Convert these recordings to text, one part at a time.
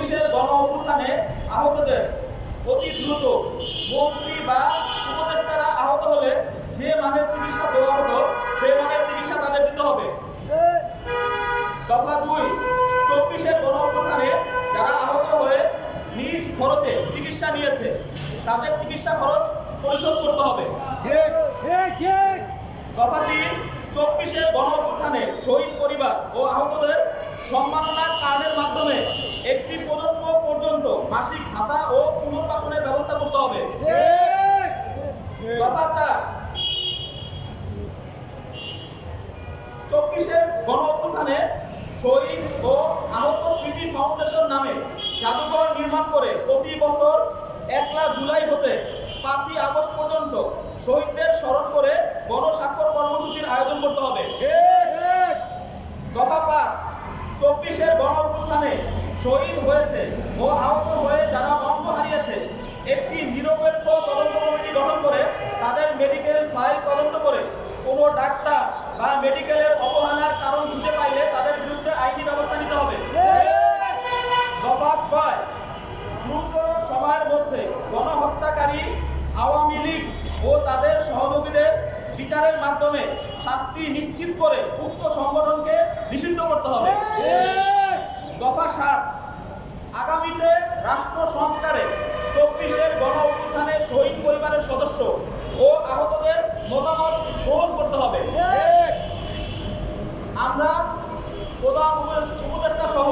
চব্বিশের গণ অভ্যুত্থানে আহতদের অতি দ্রুত মন্ত্রী বা উপদেষ্টারা আহত হলে যে মানের চিকিৎসা দেওয়া হতো সেই মানের চিকিৎসা তাদের দিতে হবে। দফা দুই চব্বিশের গণ অভ্যুত্থানে যারা আহত হয়ে নিজ খরচে চিকিৎসা নিয়েছে তাদের চিকিৎসা খরচ পরিশোধ করতে হবে। দফা তিন চব্বিশের গণ অভ্যুত্থানে শহীদ পরিবার ও আহতদের সম্মাননা কার্ডের মাধ্যমে একটি প্রজন্ম পর্যন্ত মাসিক ভাতা ও পুনর্বাসনের ব্যবস্থা করতে হবে। দফা চার চব্বিশের গণ অভ্যুত্থানে শহীদ ও আহত স্মৃতি ফাউন্ডেশন নামে জাদুঘর নির্মাণ করে প্রতি বছর একলা জুলাই হতে পাঁচই আগস্ট পর্যন্ত শহীদদের স্মরণ করে গণস্বাক্ষর কর্মসূচির আয়োজন করতে হবে। দফা পাঁচ চব্বিশের গণ অভ্যুত্থানে শহীদ হয়েছে ও আহত হয়ে যারা অঙ্গ হারিয়েছে, একটি নিরপেক্ষ তদন্ত কমিটি গঠন করে তাদের মেডিকেল ফাইল তদন্ত করে কোনো ডাক্তার বা মেডিকেলের অবহেলার কারণ খুঁজে পাইলে তাদের বিরুদ্ধে আইনি ব্যবস্থা নিতে হবে। দফা ছয়, দ্রুত সময়ের মধ্যে গণহত্যাকারী আওয়ামী লীগ ও তাদের সহযোগীদের বিচারের মাধ্যমে শাস্তি নিশ্চিত করে উক্ত সংগঠনকে নিষিদ্ধ করতে হবে। দফা সাত, আগামীতে রাষ্ট্র সংস্কারে চব্বিশের গণ অভ্যুত্থানে শহীদ পরিবারের সদস্য ও আহতদের মতামত গ্রহণ করতে হবে। আমরা প্রধান উপদেষ্টা সহ,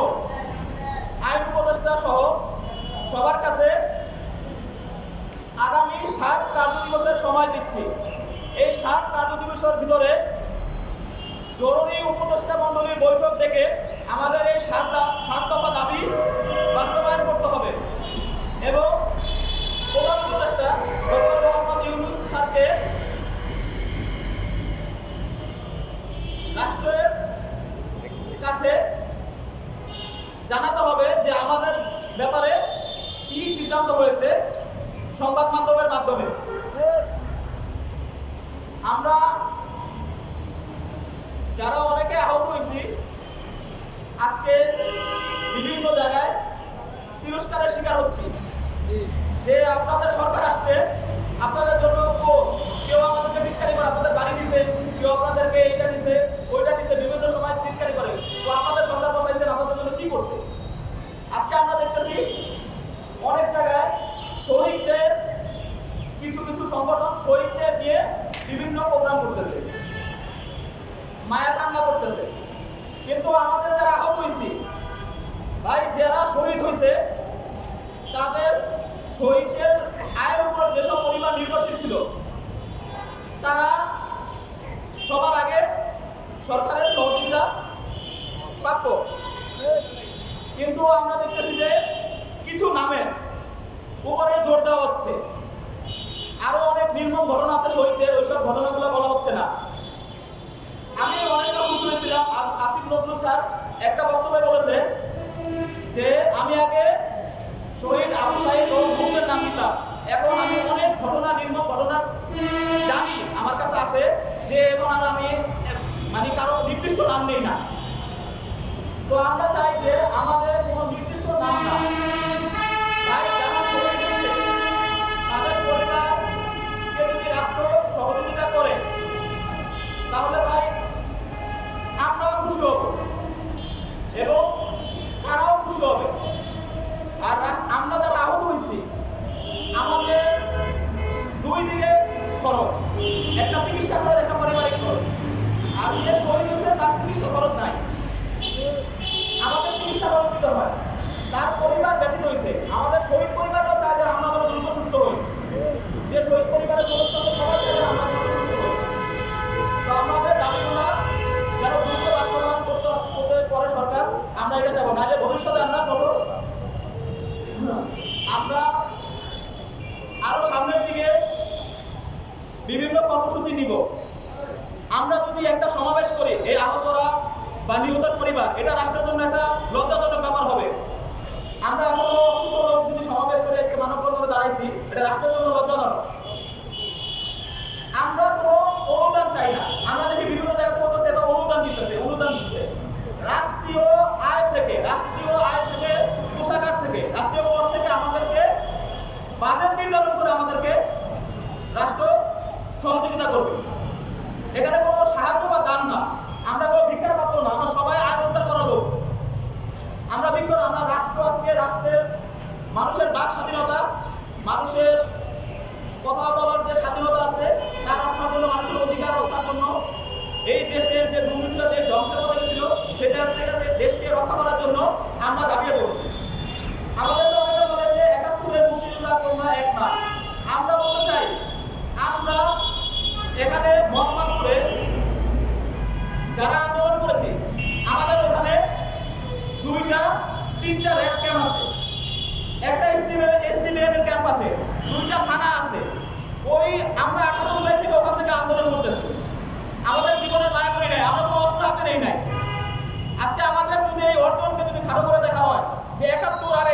আইন উপদেষ্টা সহ সবার কাছে আগামী সাত কার্য দিবসের সময় দিচ্ছি। কার্য ভিতরে জরুরি উপদেষ্টা মন্ডলীর বৈঠক থেকে আমাদের এই সাত দফা দাবি বাস্তবায়ন করতে হবে। এবং প্রধান উপদেষ্টা ডক্টর মোহাম্মদ ইউনুস স্যারকে রাষ্ট্রের কাছে জানাতে হবে যে আমাদের ব্যাপারে কি সিদ্ধান্ত হয়েছে সংবাদ মাধ্যমের মাধ্যমে। আমরা যারা অনেকে আহত হয়েছি আজকে বিভিন্ন জায়গায় তিরস্কারের শিকার হচ্ছি। যে আপনাদের সরকার আসছে আপনাদের জন্য কেউ আমাদেরকে টিটকারি করে আপনাদের বাড়ি দিছে কেউ আপনাদেরকে এইটা দিছে ওইটা দিছে বিভিন্ন সময় টিটকারি করে। তো আপনাদের সরকার বসাইছেন আপনাদের জন্য কি করছে? আজকে আমরা দেখতেছি অনেক জায়গায় শহীদদের কিছু কিছু সংগঠন শহীদদের নিয়ে বিভিন্ন প্রোগ্রাম করতেছে। মায়া কান্না করতেছে। কিন্তু আমাদের যারা আহত হয়েছি ভাই, যারা শহীদ হয়েছে তাদের শহীদের আয়ের উপর যেসব পরিমাণ নির্ভরশীল ছিল, তারা সবার আগে সরকারের সহযোগিতা প্রাপ্য। কিন্তু আমরা দেখতেছি যে কিছু নামের উপরে জোর দেওয়া হচ্ছে। আরও অনেক নির্মম ঘটনা আছে শহীদদের, ওইসব ঘটনাগুলো বলা হচ্ছে না। আমি খুশি হয়েছিলাম আস- আসিফ নজরুল স্যার একটা বক্তব্যে বলেছে যে, আমি আগে শহীদ আবু সাইদ ও মুখের নাম দিতাম। এখন আমি অনেক ঘটনা নির্মম ঘটনা জানি। আমার কাছে আছে যে, এখন আর আমি মানে কারও নির্দিষ্ট নাম নেই না। তো আমরা চাই যে, আমাদের কোনো নির্দিষ্ট নাম না। একটা চিকিৎসা খরচ একটা পারিবারিক খরচ আর যে শহীদ হয়েছে, তার চিকিৎসা খরচ নাই। আমাদের চিকিৎসা খরচ দিতে হয় তার পরিবার ব্যতীত হয়েছে। আমাদের শহীদ পরিবারও চায় যে আমরা যেন দ্রুত সুস্থ হই। যে শহীদ পরিবারের সদস্য সবাই চায় যে আমরা দ্রুত সুস্থ হই। তো আমাদের দাবিগুলো যেন দ্রুত বাস্তবায়ন করতে হতে পারে সরকার, আমরা এটা চাবো নাহলে ভবিষ্যতে আমরা কোনো আমরা আরও সামনের দিকে বিভিন্ন কর্মসূচি নিব। আমরা যদি একটা সমাবেশ করি, এই আহতরা বা নিহতের পরিবার, এটা রাষ্ট্রের জন্য একটা লজ্জাজনক ব্যাপার হবে। এখানে মোহাম্মদপুরে যারা আন্দোলন করেছে, আমাদের ওখানে দুইটা, তিনটা র্যাব ক্যাম্প আছে। একটা এসডিবিএনের ক্যাম্প আছে, দুইটা থানা আছে। ওই আমরা আঠারো জুলাই থেকে ওখান থেকে আন্দোলন করতেছি। আমাদের জীবনের মায়া করে নাই, আমরা কোনো অস্ত্র হাতে নেই নাই। আজকে আমাদের যদি এই অর্জনকে যদি খাটো করে দেখা হয় যে একাত্তর আর